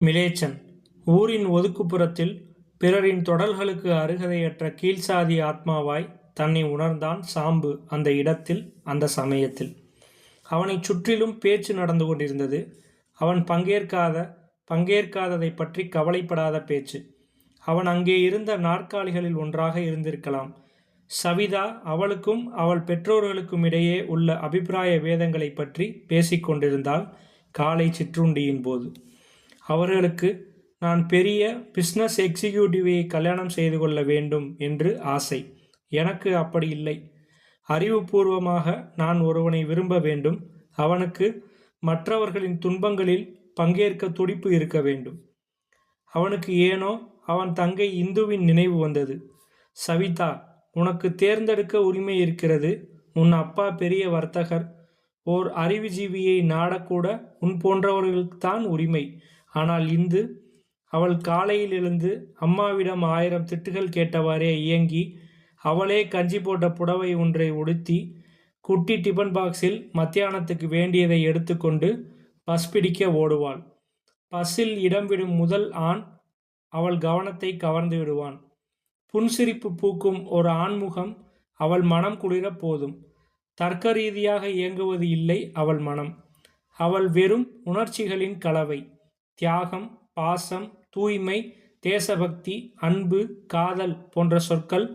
மிலேச்சன் ஊரின் ஒதுக்குப்புறத்தில் பிறரின் தொடல்களுக்கு அருகதையற்ற கீழ்சாதி ஆத்மாவாய் தன்னை உணர்ந்தான் சாம்பு அந்த இடத்தில் அந்த சமயத்தில். அவனை சுற்றிலும் பேச்சு நடந்து கொண்டிருந்தது. அவன் பங்கேற்காத பங்கேற்காததை பற்றி கவலைப்படாத பேச்சு. அவன் அங்கே இருந்த நாற்காலிகளில் ஒன்றாக இருந்திருக்கலாம். சவிதா அவளுக்கும் அவள் பெற்றோர்களுக்கும் இடையே உள்ள அபிப்பிராய வேதங்களை பற்றி பேசிக்கொண்டிருந்தாள் காலை சிற்றுண்டியின் போது. அவர்களுக்கு நான் பெரிய பிஸ்னஸ் எக்ஸிக்யூட்டிவை கல்யாணம் செய்து கொள்ள வேண்டும் என்று ஆசை. எனக்கு அப்படி இல்லை. அறிவுபூர்வமாக நான் ஒருவனை விரும்ப வேண்டும். அவனுக்கு மற்றவர்களின் துன்பங்களில் பங்கேற்க துடிப்பு இருக்க வேண்டும். அவனுக்கு ஏனோ அவன் தங்கை இந்துவின் நினைவு வந்தது. சவிதா உனக்கு தேர்ந்தெடுக்க உரிமை இருக்கிறது. உன் அப்பா பெரிய வர்த்தகர். ஓர் அறிவுஜீவியை நாடக்கூட உன் போன்றவர்களுக்குத்தான் உரிமை. ஆனால் இந்து அவள் காலையில் எழுந்து அம்மாவிடம் ஆயிரம் திட்டுகள் கேட்டவாறே இயங்கி அவளே கஞ்சி போட்ட புடவை ஒன்றை உடுத்தி குட்டி டிபன் பாக்ஸில் மத்தியானத்துக்கு வேண்டியதை எடுத்துக்கொண்டு பஸ் பிடிக்க ஓடுவாள். பஸ்ஸில் இடம்பிடும் முதல் ஆண் அவள் கவனத்தை கவர்ந்து விடுவான். புன்சிரிப்பு பூக்கும் ஒரு ஆண்முகம் அவள் மனம் குளிர போதும். தர்க்க ரீதியாக இயங்குவது இல்லை அவள் மனம். அவள் வெறும் உணர்ச்சிகளின் கலவை. தியாகம் பாசம் தூய்மை தேசபக்தி அன்பு காதல் போன்ற சொற்கள்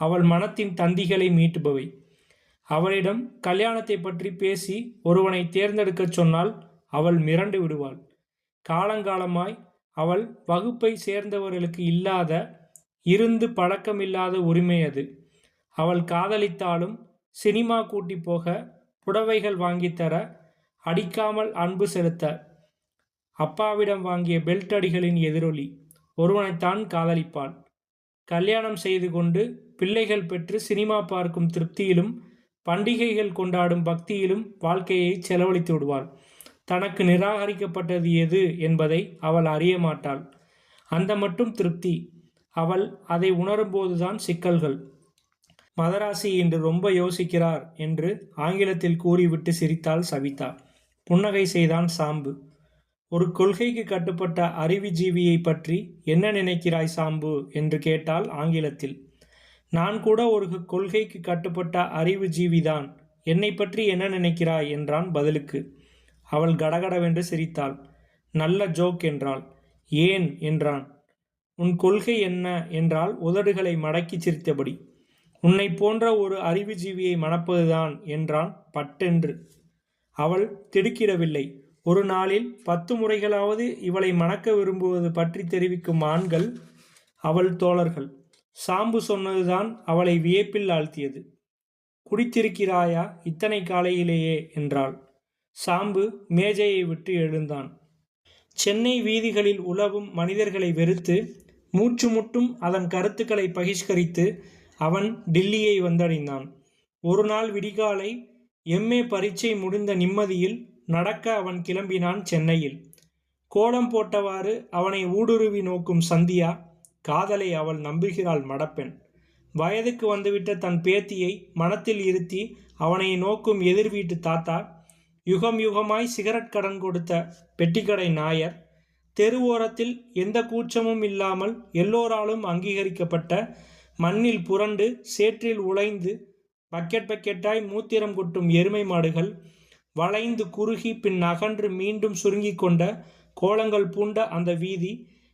அவள் மனத்தின் தந்திகளை மீட்டுபவை. அவளிடம் கல்யாணத்தை பற்றி பேசி ஒருவனை தேர்ந்தெடுக்கச் சொன்னால் அவள் மிரண்டு விடுவாள். காலங்காலமாய் அவள் வகுப்பை சேர்ந்தவர்களுக்கு இல்லாத இருந்து பழக்கமில்லாத உரிமை அது. அவள் காதலித்தாலும் சினிமா கூட்டி போக புடவைகள் வாங்கித்தர அடிக்காமல் அன்பு செலுத்த அப்பாவிடம் வாங்கிய பெல்ட் அடிகளின் எதிரொலி ஒருவனைத்தான் காதலிப்பாள் கல்யாணம் செய்து கொண்டு பிள்ளைகள் பெற்று சினிமா பார்க்கும் திருப்தியிலும் பண்டிகைகள் கொண்டாடும் பக்தியிலும் வாழ்க்கையை செலவழித்து விடுவாள். தனக்கு நிராகரிக்கப்பட்டது எது என்பதை அவள் அறிய மாட்டாள். அந்த மட்டும் திருப்தி. அவள் அதை உணரும்போதுதான் சிக்கல்கள். மதராசி இன்று ரொம்ப யோசிக்கிறார் என்று ஆங்கிலத்தில் கூறிவிட்டு சிரித்தாள் சவிதா. புன்னகை செய்தான் சாம்பு. ஒரு கொள்கைக்கு கட்டுப்பட்ட அறிவுஜீவியை பற்றி என்ன நினைக்கிறாய் சாம்பு? என்று கேட்டால் ஆங்கிலத்தில். நான் கூட ஒரு கொள்கைக்கு கட்டுப்பட்ட அறிவுஜீவிதான். என்னை பற்றி என்ன நினைக்கிறாய்? என்றான் பதிலுக்கு. அவள் கடகடவென்று சிரித்தாள். நல்ல ஜோக் என்றாள். ஏன்? என்றான். உன் கொள்கை என்ன? என்றால் உதடுகளை மடக்கி சிரித்தபடி. உன்னை போன்ற ஒரு அறிவுஜீவியை மணப்பதுதான் என்றான் பட்டென்று. அவள் திடுக்கிடவில்லை. ஒரு நாளில் பத்து முறைகளாவது இவளை மணக்க விரும்புவது பற்றி தெரிவிக்கும் ஆண்கள் அவள் தோழர்கள். சாம்பு சொன்னதுதான் அவளை வியப்பில் ஆழ்த்தியது. குடித்திருக்கிறாயா இத்தனை காலையிலேயே என்றாள். சாம்பு மேஜையை விட்டு எழுந்தான். சென்னை வீதிகளில் உலவும் மனிதர்களை வெறுத்து மூச்சு முட்டும் அதன் கருத்துக்களை பகிஷ்கரித்து அவன் டில்லியை வந்தடைந்தான். ஒரு நாள் விடிகாலை எம்ஏ பரீட்சை முடிந்த நிம்மதியில் நடக்க அவன் கிளம்பினான் சென்னையில். கோலம் போட்டவாறு அவனை ஊடுருவி நோக்கும் சந்தியா காதலை அவள் நம்புகிறாள் மடப்பெண். வயதுக்கு வந்துவிட்ட தன் பேத்தியை மனத்தில் இருத்தி அவனை நோக்கும் எதிர் வீட்டு தாத்தா யுகம் யுகமாய் சிகரெட் கடன் கொடுத்த பெட்டிக்கடை நாயர் தெருவோரத்தில் எந்த கூச்சமும் இல்லாமல் எல்லோராலும் அங்கீகரிக்கப்பட்ட மண்ணில் புரண்டு சேற்றில் உழைந்து பக்கெட் பக்கெட்டாய் மூத்திரம் கொட்டும் எருமை மாடுகள் வளைந்து குறுகி பின் அகன்று மீண்டும் சுருங்கி கொண்ட கோலங்கள் பூண்ட அந்த வீதி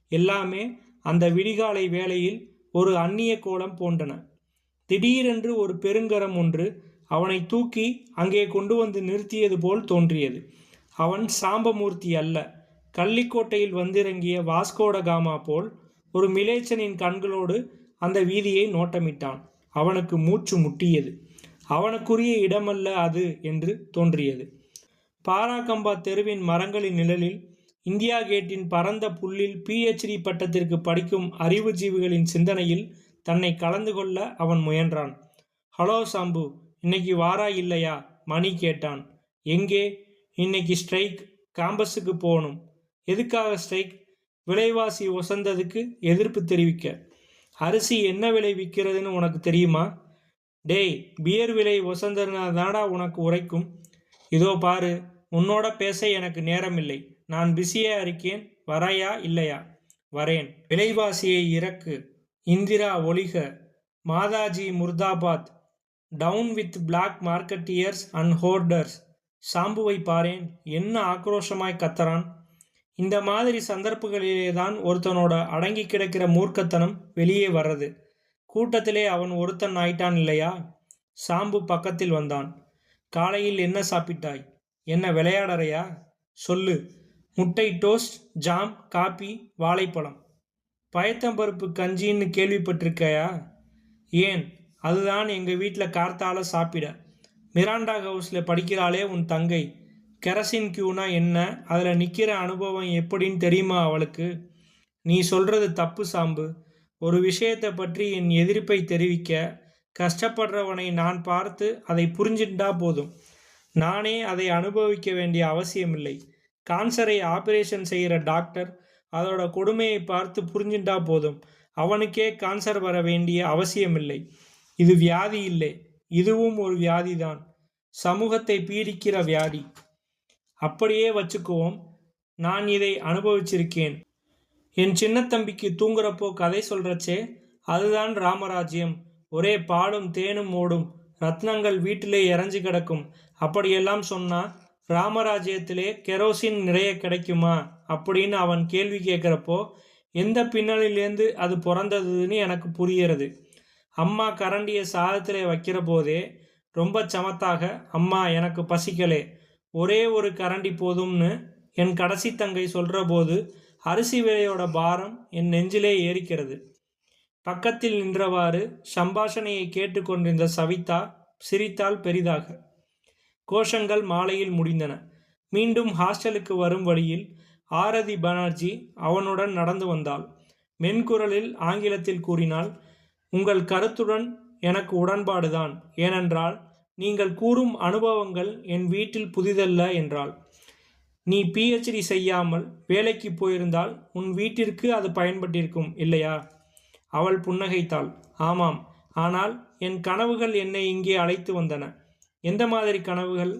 எல்லாமே அந்த விடிகாலை வேளையில் ஒரு அந்நிய கோலம் போன்றன. திடீரென்று ஒரு பெருங்கரம் ஒன்று அவனை தூக்கி அங்கே கொண்டு வந்து நிறுத்தியது போல் தோன்றியது. அவன் சாம்பமூர்த்தி அல்ல. கள்ளிக்கோட்டையில் வந்திறங்கிய வாஸ்கோட காமா போல் ஒரு மிலேச்சனின் கண்களோடு அந்த வீதியை நோட்டமிட்டான். அவனுக்கு மூச்சு முட்டியது. அவனுக்குரிய இடமல்ல அது என்று தோன்றியது. பாராக்கம்பா தெருவின் மரங்களின் நிழலில் இந்தியா கேட்டின் பரந்த புல்லில் பிஹெச்டி பட்டத்திற்கு படிக்கும் அறிவுஜீவிகளின் சிந்தனையில் தன்னை கலந்து கொள்ள அவன் முயன்றான். ஹலோ சாம்பு இன்னைக்கு வாரா இல்லையா? மணி கேட்டான். எங்கே? இன்னைக்கு ஸ்ட்ரைக் கேம்பஸுக்கு போகணும். எதுக்காக ஸ்ட்ரைக்? விலைவாசி ஒசந்ததுக்கு எதிர்ப்பு தெரிவிக்க. அரிசி என்ன விலை விற்கிறதுன்னு உனக்கு தெரியுமா? டேய் பியர் விலை ஒசந்ததுனாடா உனக்கு உரைக்கும். இதோ பாரு உன்னோட பேச எனக்கு நேரமில்லை. நான் பிஸியாக இருக்கேன் வரையா இல்லையா? வரேன். விலைவாசியை இறக்கு. இந்திரா ஒளிக. மாதாஜி Moradabad. Down with black marketeers and hoarders சாம்புவை பாரேன் என்ன ஆக்ரோஷமாய் கத்தறான்? இந்த மாதிரி சந்தர்ப்பங்களிலே தான் ஒருத்தனோட அடங்கி கிடக்கிற மூர்க்கத்தனம் வெளியே வர்றது. கூட்டத்திலே அவன் ஒருத்தன் ஆயிட்டான் இல்லையா? சாம்பு பக்கத்தில் வந்தான். காலையில் என்ன சாப்பிட்டாய்? என்ன விளையாடறையா? சொல்லு. முட்டை டோஸ்ட் ஜாம் காபி வாழைப்பழம். பயத்தம்பருப்பு கஞ்சின்னு கேள்விப்பட்டிருக்கையா? ஏன்? அதுதான் எங்கள் வீட்டில் கார்த்தால சாப்பிட. மிராண்டா ஹவுஸில் படிக்கிறாளே உன் தங்கை. கெரசின் கியூனா என்ன? அதில் நிற்கிற அனுபவம் எப்படின்னு தெரியுமா அவளுக்கு? நீ சொல்கிறது தப்பு சாம்பு. ஒரு விஷயத்தை பற்றி என் எதிர்ப்பை தெரிவிக்க கஷ்டப்படுறவனை நான் பார்த்து அதை புரிஞ்சிட்டா போதும். நானே அதை அனுபவிக்க வேண்டிய அவசியமில்லை. கான்சரை ஆபரேஷன் செய்கிற டாக்டர் அதோட கொடுமையை பார்த்து புரிஞ்சுட்டா போதும். அவனுக்கே கான்சர் வர வேண்டிய அவசியமில்லை. இது வியாதி இல்லை. இதுவும் ஒரு வியாதி தான் சமூகத்தை பீடிக்கிற வியாதி. அப்படியே வச்சுக்குவோம். நான் இதை அனுபவிச்சிருக்கேன். என் சின்ன தம்பிக்கு தூங்குறப்போ கதை சொல்றச்சே அதுதான் ராமராஜ்யம். ஒரே பாலும் தேனும் ஓடும். ரத்னங்கள் வீட்டிலே இறஞ்சி கிடக்கும். அப்படியெல்லாம் சொன்னா ராமராஜ்யத்திலே கெரோசின் நிறைய கிடைக்குமா? அப்படின்னு அவன் கேள்வி கேட்குறப்போ எந்த பின்னணிலேருந்து அது பிறந்ததுன்னு எனக்கு புரிகிறது அம்மா கரண்டியை சாதத்திலே வைக்கிற போதே ரொம்ப சமத்தாக அம்மா எனக்கு பசிக்கலே. ஒரே ஒரு கரண்டி போதும்னு என் கடைசி தங்கை சொல்கிற போது அரிசி விலையோட பாரம் என் நெஞ்சிலே ஏறிக்கிறது. பக்கத்தில் நின்றவாறு சம்பாஷணையை கேட்டுக்கொண்டிருந்த சவிதா சிரித்தால் பெரிதாக. கோஷங்கள் மாலையில் முடிந்தன. மீண்டும் ஹாஸ்டலுக்கு வரும் வழியில் ஆரதி பானர்ஜி அவனுடன் நடந்து வந்தாள். மென்குரலில் ஆங்கிலத்தில் கூறினால் உங்கள் கருத்துடன் எனக்கு உடன்பாடுதான். ஏனென்றால் நீங்கள் கூறும் அனுபவங்கள் என் வீட்டில் புதிதல்ல என்றாள். நீ பிஹெச்டி செய்யாமல் வேலைக்கு போயிருந்தால் உன் வீட்டிற்கு அது பயன்பட்டிருக்கும் இல்லையா? அவள் புன்னகைத்தாள். ஆமாம் ஆனால் என் கனவுகள் என்னை இங்கே அழைத்து வந்தன. எந்த மாதிரி கனவுகள்?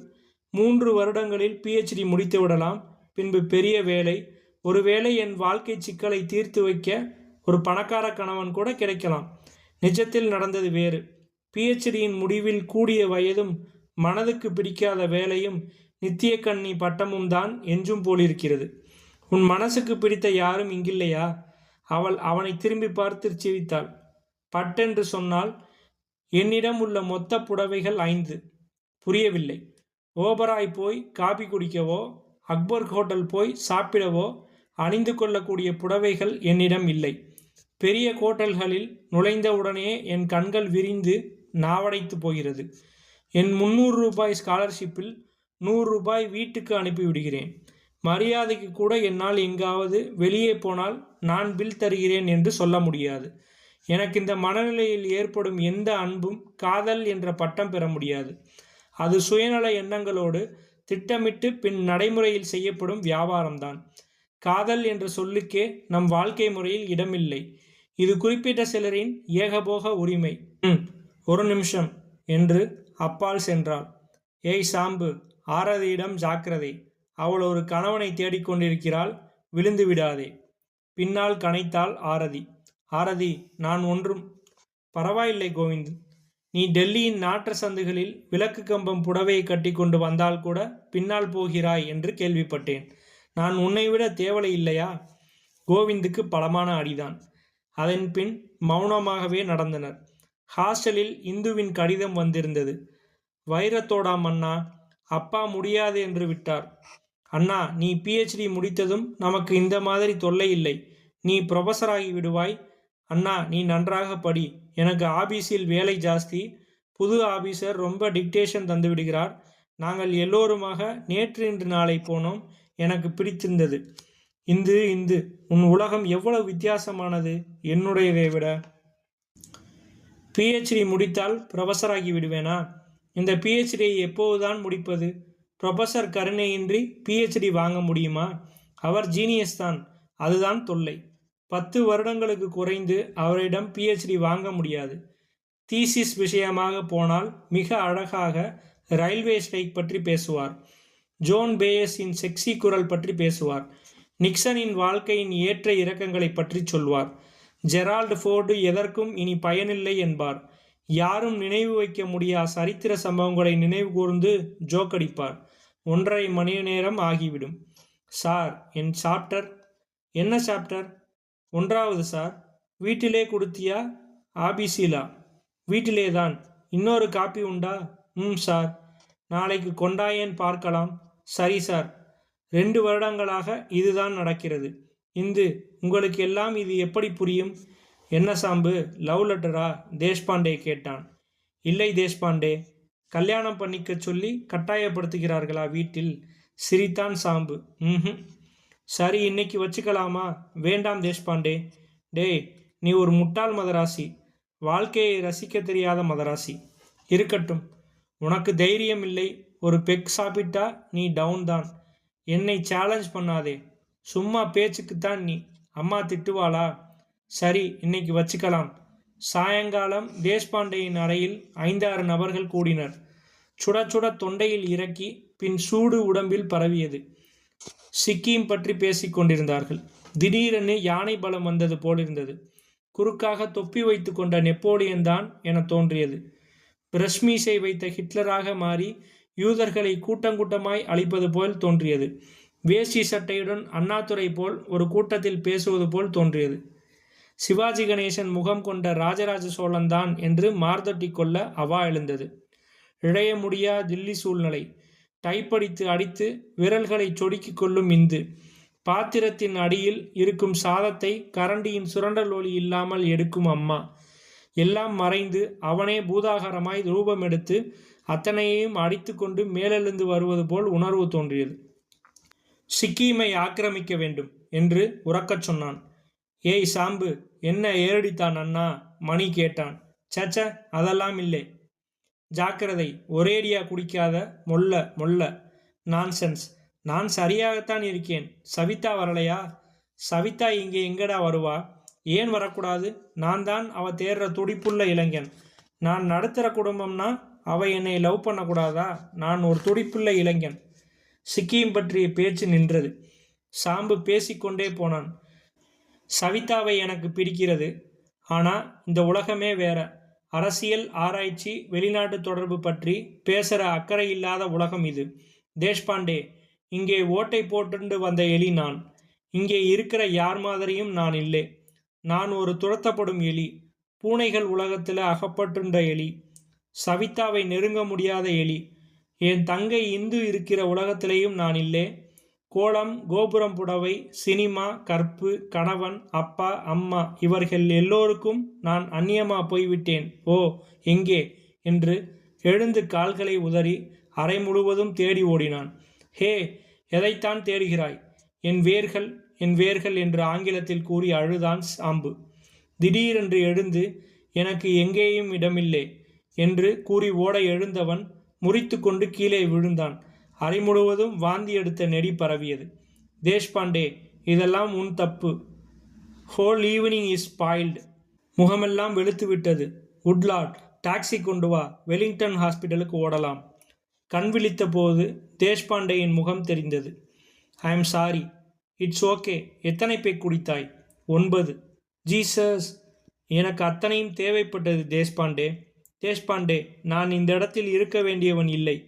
மூன்று வருடங்களில் பிஹெச்டி முடித்து விடலாம். பின்பு பெரிய வேலை. ஒருவேளை என் வாழ்க்கை சிக்கலை தீர்த்து வைக்க ஒரு பணக்கார கணவன் கூட கிடைக்கலாம். நிஜத்தில் நடந்தது வேறு. பிஹெச்டியின் முடிவில் கூடிய வயதும் மனதுக்கு பிடிக்காத வேலையும் நித்திய கண்ணி பட்டமும் தான் என்றும் போலிருக்கிறது. உன் மனசுக்கு பிடித்த யாரும் இங்கில்லையா? அவள் அவனை திரும்பி பார்த்து சிரித்தாள். பட்டென்று சொன்னால் என்னிடம் உள்ள மொத்த புடவைகள் ஐந்து. புரியவில்லை. ஓபராய் போய் காபி குடிக்கவோ அக்பர் ஹோட்டல் போய் சாப்பிடவோ அணிந்து கொள்ளக்கூடிய புடவைகள் என்னிடம் இல்லை. பெரிய ஹோட்டல்களில் நுழைந்தவுடனே என் கண்கள் விரிந்து நாவடைத்து போகிறது. என் முந்நூறு ரூபாய் ஸ்காலர்ஷிப்பில் நூறு ரூபாய் வீட்டுக்கு அனுப்பிவிடுகிறேன். மரியாதைக்கு கூட என்னால் எங்காவது வெளியே போனால் நான் பில் தருகிறேன் என்று சொல்ல முடியாது. எனக்கு இந்த மனநிலையில் ஏற்படும் எந்த அன்பும் காதல் என்ற பட்டம் பெற முடியாது. அது சுயநல எண்ணங்களோடு திட்டமிட்டு பின் நடைமுறையில் செய்யப்படும் வியாபாரம்தான். காதல் என்ற சொல்லுக்கே நம் வாழ்க்கை முறையில் இடமில்லை. இது குறிப்பிட்ட சிலரின் ஏகபோக உரிமை. ம் ஒரு நிமிஷம் என்று அப்பால் சென்றாள். ஏய் சாம்பு ஆரதியிடம் ஜாக்கிரதை. அவள் ஒரு கணவனை தேடிக்கொண்டிருக்கிறாள் விழுந்து விடாதே. பின்னால் கனைத்தாள் ஆரதி. ஆரதி நான் ஒன்றும். பரவாயில்லை கோவிந்த். நீ டெல்லியின் நாற்ற சந்துகளில் விளக்கு கம்பம் புடவையை கட்டி கொண்டு வந்தால் கூட பின்னால் போகிறாய் என்று கேள்விப்பட்டேன். நான் உன்னை விட தேவலை இல்லையா? கோவிந்துக்கு பலமான அடிதான். அதன் பின் மௌனமாகவே நடந்தனர். ஹாஸ்டலில் இந்துவின் கடிதம் வந்திருந்தது. வைரத்தோடாம் அண்ணா அப்பா முடியாது என்று விட்டார். அண்ணா நீ பிஹெச்டி முடித்ததும் நமக்கு இந்த மாதிரி தொல்லை இல்லை. நீ ப்ரொஃபஸராகி விடுவாய். அண்ணா நீ நன்றாக படி. எனக்கு ஆபீஸில் வேலை ஜாஸ்தி. புது ஆபீசர் ரொம்ப டிக்டேஷன் தந்து விடுகிறார். நாங்கள் எல்லோருமாக நேற்று இன்று நாளை போனோம். எனக்கு பிடித்திருந்தது. இந்து இந்து உன் உலகம் எவ்வளவு வித்தியாசமானது? என்னுடையதை விட. பிஹெச்டி முடித்தால் ப்ரொஃபஸராகி விடுவேனா? இந்த பிஹெச்டியை எப்போதுதான் முடிப்பது? ப்ரொஃபஸர் கருணையின்றி பிஹெச்டி வாங்க முடியுமா? அவர் ஜீனியஸ் தான். அதுதான் தொல்லை. பத்து வருடங்களுக்கு குறைந்து அவரிடம் பிஹெச்டி வாங்க முடியாது. தீசிஸ் விஷயமாக போனால் மிக அழகாக ரயில்வே ஸ்ட்ரைக் பற்றி பேசுவார். ஜோன் பேயஸின் செக்ஸி குரல் பற்றி பேசுவார். நிக்சனின் வாழ்க்கையின் ஏற்ற இறக்கங்களை பற்றி சொல்வார். ஜெரால்டு ஃபோர்டு எதற்கும் இனி பயனில்லை என்பார். யாரும் நினைவு வைக்க முடியா சரித்திர சம்பவங்களை நினைவு கூர்ந்து ஜோக்கடிப்பார் ஒன்றரை மணி நேரம் ஆகிவிடும். சார் என் சாப்டர். என்ன சாப்டர்? ஒன்றாவது சார். வீட்டிலே கொடுத்தியா? ஆபிசிலா? வீட்டிலே தான் இன்னொரு காப்பி உண்டா? ம் சார். நாளைக்கு கொண்டாயேன் பார்க்கலாம். சரி சார். ரெண்டு வருடங்களாக இதுதான் நடக்கிறது. இந்து உங்களுக்கு எல்லாம் இது எப்படி புரியும்? என்ன சாம்பு? லவ் லெட்டரா? தேஷ்பாண்டே கேட்டான். இல்லை தேஷ்பாண்டே கல்யாணம் பண்ணிக்க சொல்லி கட்டாயப்படுத்துகிறார்களா வீட்டில்? சிரித்தான் சாம்பு. ம் சரி இன்னைக்கு வச்சுக்கலாமா? வேண்டாம் தேஷ்பாண்டே. டேய் நீ ஒரு முட்டாள் மதராசி. வாழ்க்கையை ரசிக்க தெரியாத மதராசி. இருக்கட்டும். உனக்கு தைரியம் இல்லை. ஒரு பெக் சாப்பிட்டா நீ டவுன் தான். என்னை சேலஞ்ச் பண்ணாதே. சும்மா பேச்சுக்குத்தான் நீ. அம்மா திட்டுவாளா? சரி இன்னைக்கு வச்சுக்கலாம். சாயங்காலம் தேஷ்பாண்டேயின் அறையில் ஐந்தாறு நபர்கள் கூடினர். சுட சுட தொண்டையில் இறக்கி பின் சூடு உடம்பில் பரவியது. சிக்கிம் பற்றி பேசிக் கொண்டிருந்தார்கள். திடீரென யானை பலம் வந்தது போலிருந்தது. குறுக்காக தொப்பி வைத்து கொண்ட நெப்போலியன் தான் என தோன்றியது. பிரஸ்மீசை வைத்த ஹிட்லராக மாறி யூதர்களை கூட்டங்கூட்டமாய் அழிப்பது போல் தோன்றியது. வேஷ்டி சட்டையுடன் அண்ணாதுரை போல் ஒரு கூட்டத்தில் பேசுவது போல் தோன்றியது. சிவாஜி கணேசன் முகம் கொண்ட ராஜராஜ சோழன் தான் என்று மார்தட்டி கொள்ள அவா எழுந்தது. இழைய முடியா தில்லி சூழ்நிலை. டைப்படித்து அடித்து விரல்களை சொடுக்கிக் கொள்ளும் இந்து. பாத்திரத்தின் அடியில் இருக்கும் சாதத்தை கரண்டியின் சுரண்டல் ஒளி இல்லாமல் எடுக்கும் அம்மா. எல்லாம் மறைந்து அவனே பூதாகரமாய் ரூபம் எடுத்து அத்தனையையும் அடித்து கொண்டு மேலெழுந்து வருவது போல் உணர்வு தோன்றியது. சிக்கீமை ஆக்கிரமிக்க வேண்டும் என்று உறக்கச் சொன்னான். ஏய் சாம்பு என்ன ஏறடித்தான் அண்ணா? மணி கேட்டான். சச்ச அதெல்லாம் இல்லை. ஜாக்கிரதை ஒரேடியா குடிக்காத மொல்ல மொல்ல. நான்சென்ஸ். நான் சரியாகத்தான் இருக்கேன். சவிதா வரலையா? சவிதா இங்கே எங்கடா வருவா? ஏன் வரக்கூடாது? நான் தான் அவ தேடுற துடிப்புள்ள இளைஞன். நான் நடத்துகிற குடும்பம்னா அவ என்னை லவ் பண்ணக்கூடாதா? நான் ஒரு துடிப்புள்ள இளைஞன். சிக்கிம் பற்றிய பேச்சு நின்றது. சாம்பு பேசிக்கொண்டே போனான். சவிதாவை எனக்கு பிடிக்கிறது. ஆனால் இந்த உலகமே வேற. அரசியல் ஆராய்ச்சி வெளிநாட்டு தொடர்பு பற்றி பேசுகிற அக்கறை இல்லாத உலகம் இது. தேஷ்பாண்டே இங்கே ஓட்டை போட்டுண்டு வந்த எலி நான். இங்கே இருக்கிற யார் மாதிரியும் நான் இல்லை. நான் ஒரு துரத்தப்படும் எலி. பூனைகள் உலகத்தில் அகப்பட்டுண்ட எலி. சவிதாவை நெருங்க முடியாத எலி. என் தங்கை இந்து இருக்கிற உலகத்திலேயும் நான் இல்லை. கோலம் கோபுரம் புடவை சினிமா கற்பு கணவன் அப்பா அம்மா இவர்கள் எல்லோருக்கும் நான் அந்நியமா போய்விட்டேன். ஓ எங்கே? என்று எழுந்து கால்களை உதறி அறை முழுவதும் தேடி ஓடினான். ஹே எதைத்தான் தேடுகிறாய்? என் வேர்கள் என் வேர்கள் என்று ஆங்கிலத்தில் கூறி அழுதான் சாம்பு. திடீரென்று எழுந்து எனக்கு எங்கேயும் இடமில்லை என்று கூறி ஓட எழுந்தவன் முறித்து கொண்டு கீழே விழுந்தான். அறை முழுவதும் வாந்தி எடுத்த நெடி பரவியது. தேஷ்பாண்டே இதெல்லாம் உன் தப்பு. ஹோல் ஈவினிங் இஸ் ஸ்பாயில்டு முகமெல்லாம் வெளுத்து விட்டது. உட்லாட் டாக்ஸி கொண்டு வா. வெலிங்டன் ஹாஸ்பிட்டலுக்கு ஓடலாம். கண் விழித்த போது தேஷ்பாண்டேயின் முகம் தெரிந்தது. I am sorry it's okay எத்தனை பேர் குடித்தாய்? ஒன்பது. ஜீசஸ் எனக்கு அத்தனையும் தேவைப்பட்டது தேஷ்பாண்டே. தேஷ்பாண்டே நான் இந்த இடத்தில் இருக்க வேண்டியவன் இல்லை.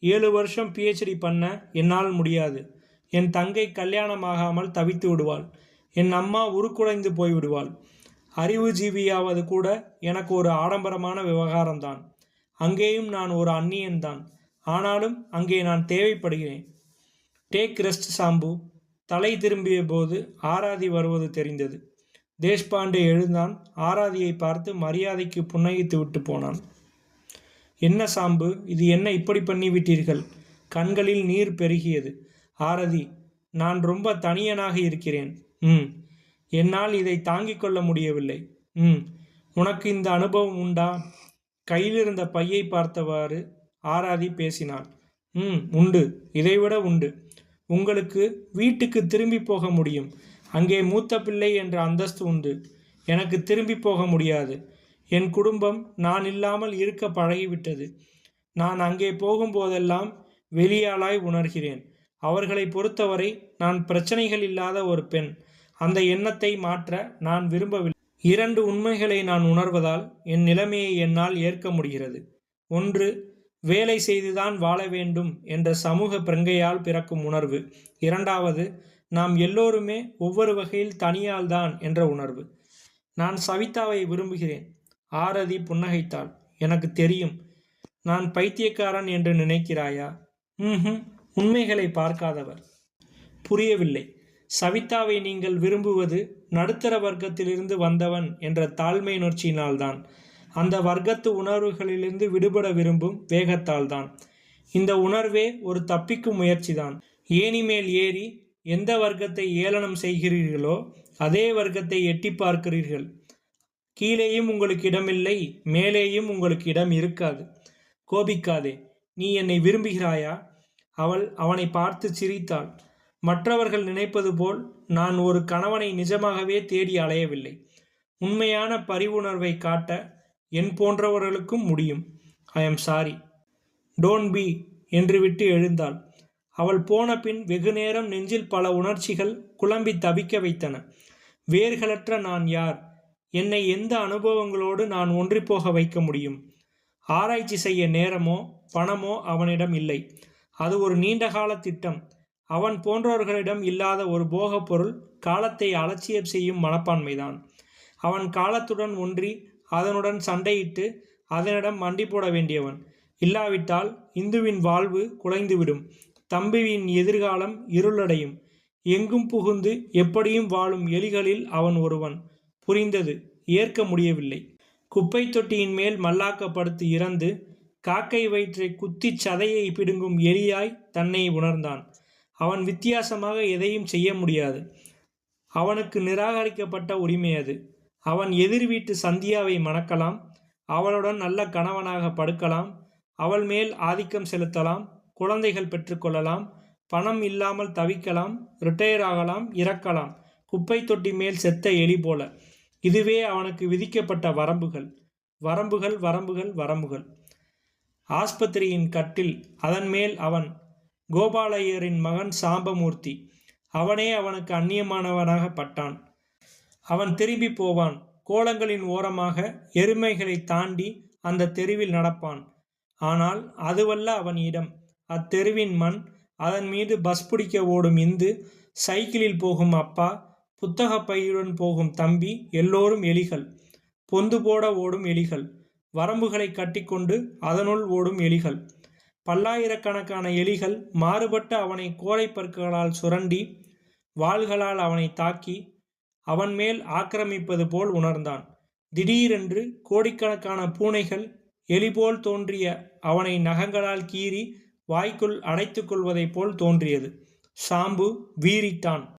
ஏழு வருஷம் பிஹெச்டி பண்ண என்னால் முடியாது. என் தங்கை கல்யாணமாகாமல் தவித்து விடுவாள். என் அம்மா உருக்குலைந்து போய்விடுவாள். அறிவுஜீவியாவது கூட எனக்கு ஒரு ஆடம்பரமான விவகாரம்தான். அங்கேயும் நான் ஒரு அந்நியன்தான். ஆனாலும் அங்கே நான் தேவைப்படுகிறேன். டேக் ரெஸ்ட் சாம்பு தலை திரும்பிய போது ஆராதி வருவது தெரிந்தது. தேஷ்பாண்டே எழுந்தான். ஆராதியை பார்த்து மரியாதைக்கு புன்னகித்து விட்டு போனான். என்ன சாம்பு? இது என்ன இப்படி பண்ணிவிட்டீர்கள்? கண்களில் நீர் பெருகியது. ஆரதி நான் ரொம்ப தனியனாக இருக்கிறேன். ம் என்னால் இதை தாங்கிக் கொள்ள முடியவில்லை. ம் உனக்கு இந்த அனுபவம் உண்டா? கையிலிருந்த பையை பார்த்தவாறு ஆராதி பேசினாள். ம் உண்டு. இதைவிட உண்டு. உங்களுக்கு வீட்டுக்கு திரும்பி போக முடியும். அங்கே மூத்த பிள்ளை என்ற அந்தஸ்து உண்டு. எனக்கு திரும்பி போக முடியாது. என் குடும்பம் நான் இல்லாமல் இருக்க பழகிவிட்டது. நான் அங்கே போகும்போதெல்லாம் வெளியாளாய் உணர்கிறேன். அவர்களை பொறுத்தவரை நான் பிரச்சனைகள் இல்லாத ஒரு பெண். அந்த எண்ணத்தை மாற்ற நான் விரும்பவில்லை. இரண்டு உண்மைகளை நான் உணர்வதால் என் நிலைமையை என்னால் ஏற்க முடிகிறது. ஒன்று வேலை செய்துதான் வாழ வேண்டும் என்ற சமூக பிரங்கையால் பிறக்கும் உணர்வு. இரண்டாவது நாம் எல்லோருமே ஒவ்வொரு வகையில் தனியால்தான் என்ற உணர்வு. நான் சவிதாவை விரும்புகிறேன். ஆரதி புன்னகைத்தாள். எனக்கு தெரியும். நான் பைத்தியக்காரன் என்று நினைக்கிறாயா? ம் உண்மைகளை பார்க்காதவர். புரியவில்லை. சவிதாவை நீங்கள் விரும்புவது நடுத்தர வர்க்கத்திலிருந்து வந்தவன் என்ற தாழ்மை உணர்ச்சியினால்தான். அந்த வர்க்கத்து உணர்வுகளிலிருந்து விடுபட விரும்பும் வேகத்தால்தான். இந்த உணர்வே ஒரு தப்பிக்கும் முயற்சிதான். ஏணி மேல் ஏறி எந்த வர்க்கத்தை ஏளனம் செய்கிறீர்களோ அதே வர்க்கத்தை எட்டி பார்க்கிறீர்கள். கீழேயும் உங்களுக்கு இடமில்லை மேலேயும் உங்களுக்கு இடம் இருக்காது. கோபிக்காதே நீ என்னை விரும்புகிறாயா? அவள் அவனை பார்த்து சிரித்தாள். மற்றவர்கள் நினைப்பது போல் நான் ஒரு கணவனை நிஜமாகவே தேடி அலையவில்லை. உண்மையான பரிவுணர்வை காட்ட என் போன்றவர்களுக்கும் முடியும். I am sorry don't be என்று விட்டு எழுந்தாள். அவள் போன பின் வெகுநேரம் நெஞ்சில் பல உணர்ச்சிகள் குழம்பி தவிக்க வைத்தன. வேர்களற்ற நான் யார்? என்னை எந்த அனுபவங்களோடு நான் ஒன்றிப்போக வைக்க முடியும்? ஆராய்ச்சி செய்ய நேரமோ பணமோ அவனிடம் இல்லை. அது ஒரு நீண்டகால திட்டம். அவன் போன்றவர்களிடம் இல்லாத ஒரு போகப் பொருள் காலத்தை அலட்சியம் செய்யும் மனப்பான்மைதான். அவன் காலத்துடன் ஒன்றி அதனுடன் சண்டையிட்டு அதனிடம் மண்டி போட வேண்டியவன். இல்லாவிட்டால் இந்துவின் வாழ்வு குலைந்துவிடும். தம்பியின் எதிர்காலம் இருளடையும். எங்கும் புகுந்து எப்படியும் வாழும் எலிகளில் அவன் ஒருவன். புரிந்தது. ஏற்க முடியவில்லை. குப்பை தொட்டியின் மேல் மல்லாக்கப்படுத்து இறந்து காக்கை வயிற்றை குத்தி சதையை பிடுங்கும் எலியாய் தன்னை உணர்ந்தான். அவன் வித்தியாசமாக எதையும் செய்ய முடியாது. அவனுக்கு நிராகரிக்கப்பட்ட உரிமை அது. அவன் எதிர் வீட்டு சந்தியாவை மணக்கலாம் அவளுடன் நல்ல கணவனாக படுக்கலாம் அவள் மேல் ஆதிக்கம் செலுத்தலாம் குழந்தைகள் பெற்றுக்கொள்ளலாம் பணம் இல்லாமல் தவிக்கலாம் ரிட்டையர் ஆகலாம் இறக்கலாம். குப்பை தொட்டி மேல் செத்த எலி போல. இதுவே அவனுக்கு விதிக்கப்பட்ட வரம்புகள். வரம்புகள் வரம்புகள் வரம்புகள். ஆஸ்பத்திரியின் கட்டில் அதன் மேல் அவன் கோபாலையரின் மகன் சாம்பமூர்த்தி. அவனே அவனுக்கு அந்நியமானவனாக பட்டான். அவன் திரும்பி போவான். கோலங்களின் ஓரமாக எருமைகளை தாண்டி அந்த தெருவில் நடப்பான். ஆனால் அதுவல்ல அவன் இடம். அத்தெருவின் மண் அதன் மீது பஸ் பிடிக்க ஓடும் இந்து சைக்கிளில் போகும் அப்பா புத்தக பையுடன் போகும் தம்பி எல்லோரும் எலிகள். பொந்து போட ஓடும் எலிகள். வரம்புகளை கட்டிக்கொண்டு அதனுள் ஓடும் எலிகள். பல்லாயிரக்கணக்கான எலிகள் மாறுபட்ட அவனை கோரைப்பற்களால் சுரண்டி வாள்களால் அவனை தாக்கி அவன் மேல் ஆக்கிரமிப்பது போல் உணர்ந்தான். திடீரென்று கோடிக்கணக்கான பூனைகள் எலிபோல் தோன்றிய அவனை நகங்களால் கீறி வாய்க்குள் அடைத்துக் கொள்வதைப் போல் தோன்றியது. சாம்பு வீறிட்டான்.